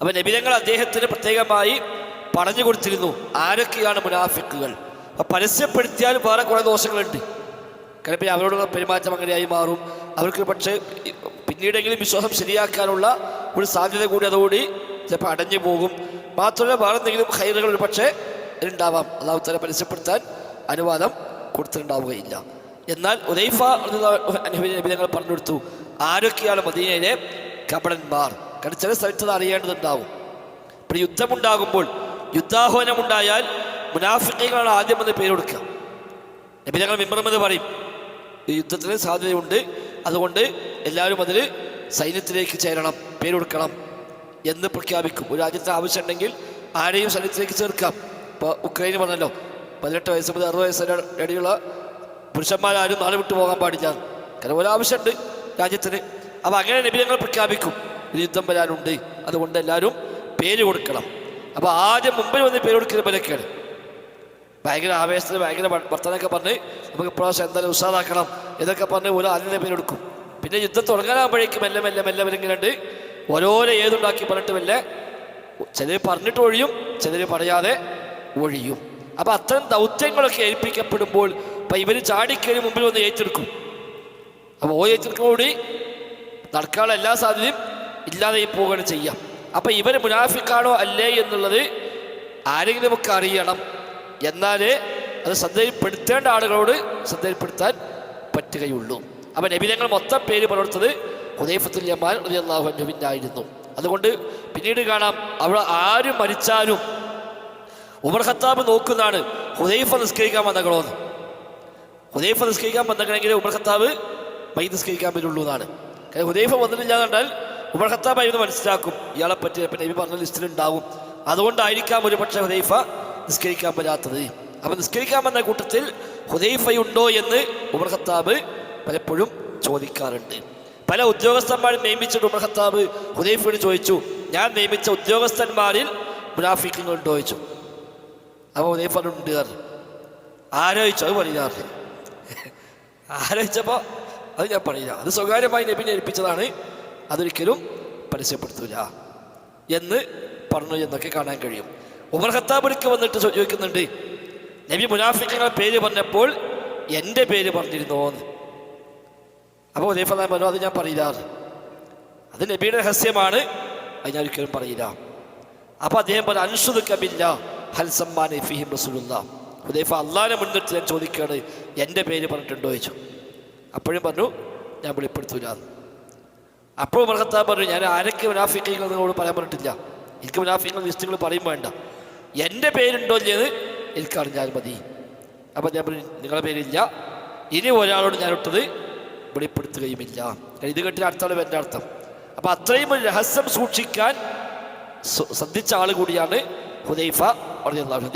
അപ്പൊ നബിതങ്ങൾ അദ്ദേഹത്തിന് പ്രത്യേകമായി പറഞ്ഞു കൊടുത്തിരുന്നു ആരൊക്കെയാണ് മുനാഫിക്കുകൾ? അപ്പൊ പരസ്യപ്പെടുത്തിയാൽ വേറെ കുറേ ദോഷങ്ങളുണ്ട്. കാരണം പിന്നെ അവരോടുള്ള പെരുമാറ്റം അങ്ങനെയായി മാറും. അവർക്ക് പക്ഷേ പിന്നീടെങ്കിലും വിശ്വാസം ശരിയാക്കാനുള്ള ഒരു സാധ്യത കൂടി അതുകൂടി ചിലപ്പോൾ അടഞ്ഞു പോകും. മാത്രമല്ല വേറെ എന്തെങ്കിലും ഹൈറുകൾ പക്ഷേ ഉണ്ടാവാം. അള്ളാഹു തല പരസ്യപ്പെടുത്താൻ അനുവാദം കൊടുത്തിട്ടുണ്ടാവുകയില്ല. എന്നാൽ ഉദൈഫ നബിതങ്ങൾ പറഞ്ഞു കൊടുത്തു ആരൊക്കെയാണ് മദീനയിലെ കപടന്മാർ? കാരണം ചില സ്ഥലത്ത് അറിയേണ്ടതുണ്ടാവും ഇപ്പം യുദ്ധമുണ്ടാകുമ്പോൾ യുദ്ധാഹ്വാനമുണ്ടായാൽ മുനാഫിക്കങ്ങളാണ് ആദ്യം വന്ന് പേര് കൊടുക്കുക. നബി ഞങ്ങൾ മിമ്പറമെന്ന് പറയും ഈ യുദ്ധത്തിന് സാധ്യതയുണ്ട്. അതുകൊണ്ട് എല്ലാവരും അതിൽ സൈന്യത്തിലേക്ക് ചേരണം പേര് കൊടുക്കണം എന്ന് പ്രഖ്യാപിക്കും. ഒരു രാജ്യത്തെ ആവശ്യമുണ്ടെങ്കിൽ ആരെയും സൈന്യത്തിലേക്ക് ചേർക്കാം. ഇപ്പോൾ ഉക്രൈന് പറഞ്ഞല്ലോ പതിനെട്ട് വയസ്സ് മുതൽ അറുപത് വയസ്സിന് ഇടയിലുള്ള പുരുഷന്മാരാരും നാളെ വിട്ടു പോകാൻ പാടില്ല. കാരണം ഒരാവശ്യമുണ്ട് രാജ്യത്തിന്. അപ്പോൾ അങ്ങനെ നബി ഞങ്ങൾ പ്രഖ്യാപിക്കും. ഒരു യുദ്ധം വരാനുണ്ട്. അതുകൊണ്ട് എല്ലാവരും പേര് കൊടുക്കണം. അപ്പോൾ ആദ്യം മുമ്പിൽ വന്ന് പേര് കൊടുക്കുന്ന പോലെയൊക്കെയാണ്. ഭയങ്കര ആവേശത്തിൽ ഭയങ്കര വർത്തനൊക്കെ പറഞ്ഞ് നമുക്ക് ഇപ്രാവശ്യം എന്തായാലും ഉഷാറാക്കണം ഇതൊക്കെ പറഞ്ഞ് ഓരോ ആദ്യം പേരെടുക്കും പിന്നെ യുദ്ധം തുടങ്ങാനാകുമ്പോഴേക്കും മെല്ലെ മെല്ലെ മെല്ലെ മെല്ലെ ഇങ്ങനെ ഓരോരോ ഏതുണ്ടാക്കി പറഞ്ഞിട്ട് മെല്ലെ ചിലർ പറഞ്ഞിട്ട് ഒഴിയും ചിലർ പറയാതെ ഒഴിയും. അപ്പം അത്തരം ദൗത്യങ്ങളൊക്കെ ഏൽപ്പിക്കപ്പെടുമ്പോൾ ഇപ്പം ഇവർ ചാടിക്കേറി മുമ്പിൽ വന്ന് ഏറ്റെടുക്കും. അപ്പോൾ ഓ ഏറ്റെടുക്കുമ്പോൾ കൂടി നടക്കാനുള്ള എല്ലാ സാധ്യതയും ഇല്ലാതെ പോവുകയാണ് ചെയ്യാം അപ്പം ഇവർ മുനാഫിക്കാണോ അല്ലേ എന്നുള്ളത് ആരെങ്കിലും നമുക്ക് അറിയണം. എന്നാലേ അത് ശ്രദ്ധയിൽപ്പെടുത്തേണ്ട ആളുകളോട് ശ്രദ്ധയിൽപ്പെടുത്താൻ പറ്റുകയുള്ളൂ. അപ്പം നബിതങ്ങൾ മൊത്തം പേര് പുലർത്തത് ഹുദൈഫത്തുൽ യമാൻ അള്ളാഹു അനുവിനായിരുന്നു അതുകൊണ്ട് പിന്നീട് കാണാം അവിടെ ആരും മരിച്ചാലും ഉമർ ഖത്താബ് നോക്കുന്നതാണ് ഹുദൈഫ നിസ്കരിക്കാൻ വന്നകളോന്ന് ഹുദൈഫ നിസ്കരിക്കാൻ വന്നെങ്കിൽ ഉമർ ഖത്താബ് മൈ നിസ്കരിക്കാൻ പറ്റുള്ളൂ എന്നാണ്. ഹുദൈഫ വന്നിട്ടില്ല കണ്ടാൽ ഉമർ ഖത്താബ് മനസ്സിലാക്കും. ഇയാളെ പറ്റി നബി പറഞ്ഞ ലിസ്റ്റിൽ ഉണ്ടാവും. അതുകൊണ്ടായിരിക്കാം ഒരു പക്ഷേ ഹുദൈഫ നിസ്കരിക്കാൻ പറ്റാത്തത്. അപ്പം നിസ്കരിക്കാൻ വന്ന കൂട്ടത്തിൽ ഹുദൈഫയുണ്ടോ എന്ന് ഉമർ ഖത്താബ് പലപ്പോഴും ചോദിക്കാറുണ്ട്. പല ഉദ്യോഗസ്ഥന്മാരും നിയമിച്ചിട്ട് ഉമർ ഖത്താബ് ഹുദൈഫയോട് ചോദിച്ചു ഞാൻ നിയമിച്ച ഉദ്യോഗസ്ഥന്മാരിൽ മുനാഫിക്കുന്നുണ്ടോ ചോദിച്ചു. അപ്പോൾ ഹുദൈഫ ഉണ്ട് ആലോചിച്ചു അത് പറയാറില്ല ആലോചിച്ചപ്പോൾ അത് ഞാൻ പറയില്ല അത് സ്വകാര്യമായി നബിനെ ഏൽപ്പിച്ചതാണ്. അതൊരിക്കലും പരസ്യപ്പെടുത്തൂല എന്ന് പറഞ്ഞു എന്നൊക്കെ കാണാൻ കഴിയും. ഉമർ ഖത്താബിലേക്ക് വന്നിട്ട് ചോദിക്കുന്നുണ്ട് നബി മുനാഫിക്കങ്ങളെ പേര് പറഞ്ഞപ്പോൾ എന്റെ പേര് പറഞ്ഞിരുന്നോ എന്ന് അപ്പോൾ ഉദയഫ പറഞ്ഞു അത് ഞാൻ പറയില്ല. അത് നബിയുടെ രഹസ്യമാണ് അത് ഞാൻ ഒരിക്കലും പറയില്ല. അപ്പോൾ അദ്ദേഹം പറഞ്ഞു കബില്ല ഹൽസമ്മാൻ ഫിഹിം റസൂലുള്ള. ഉദൈഫ അള്ളാഹിനെ മുൻനിർത്തി ഞാൻ ചോദിക്കുകയാണ് എന്റെ പേര് പറഞ്ഞിട്ടുണ്ടോ? ചോദിച്ചു. അപ്പോഴും പറഞ്ഞു ഞാൻ വെളിപ്പെടുത്തൂല അപ്പോൾ മർഹത്താ പറഞ്ഞു ഞാൻ ആരൊക്കെ മുനാഫിക്കങ്ങൾ നിങ്ങളോട് പറയാൻ പറഞ്ഞിട്ടില്ല. എനിക്ക് മുനാഫിക്കങ്ങൾ ലിസ്റ്റുകൾ പറയും വേണ്ട. എന്റെ പേരുണ്ടോ ഇല്ലെന്ന് എനിക്ക് അറിഞ്ഞാൽ മതി. അപ്പം ഞാൻ പറഞ്ഞു നിങ്ങളുടെ പേരില്ല. ഇനി ഒരാളോട് ഞാൻ ഇട്ടത് വെളിപ്പെടുത്തുകയുമില്ല. ഇത് കെട്ടിന് അടുത്താണ് എന്റെ അർത്ഥം. അപ്പം അത്രയും ഒരു രഹസ്യം സൂക്ഷിക്കാൻ ശ്രദ്ധിച്ച ആൾ കൂടിയാണ് ഹുദൈഫ പറഞ്ഞ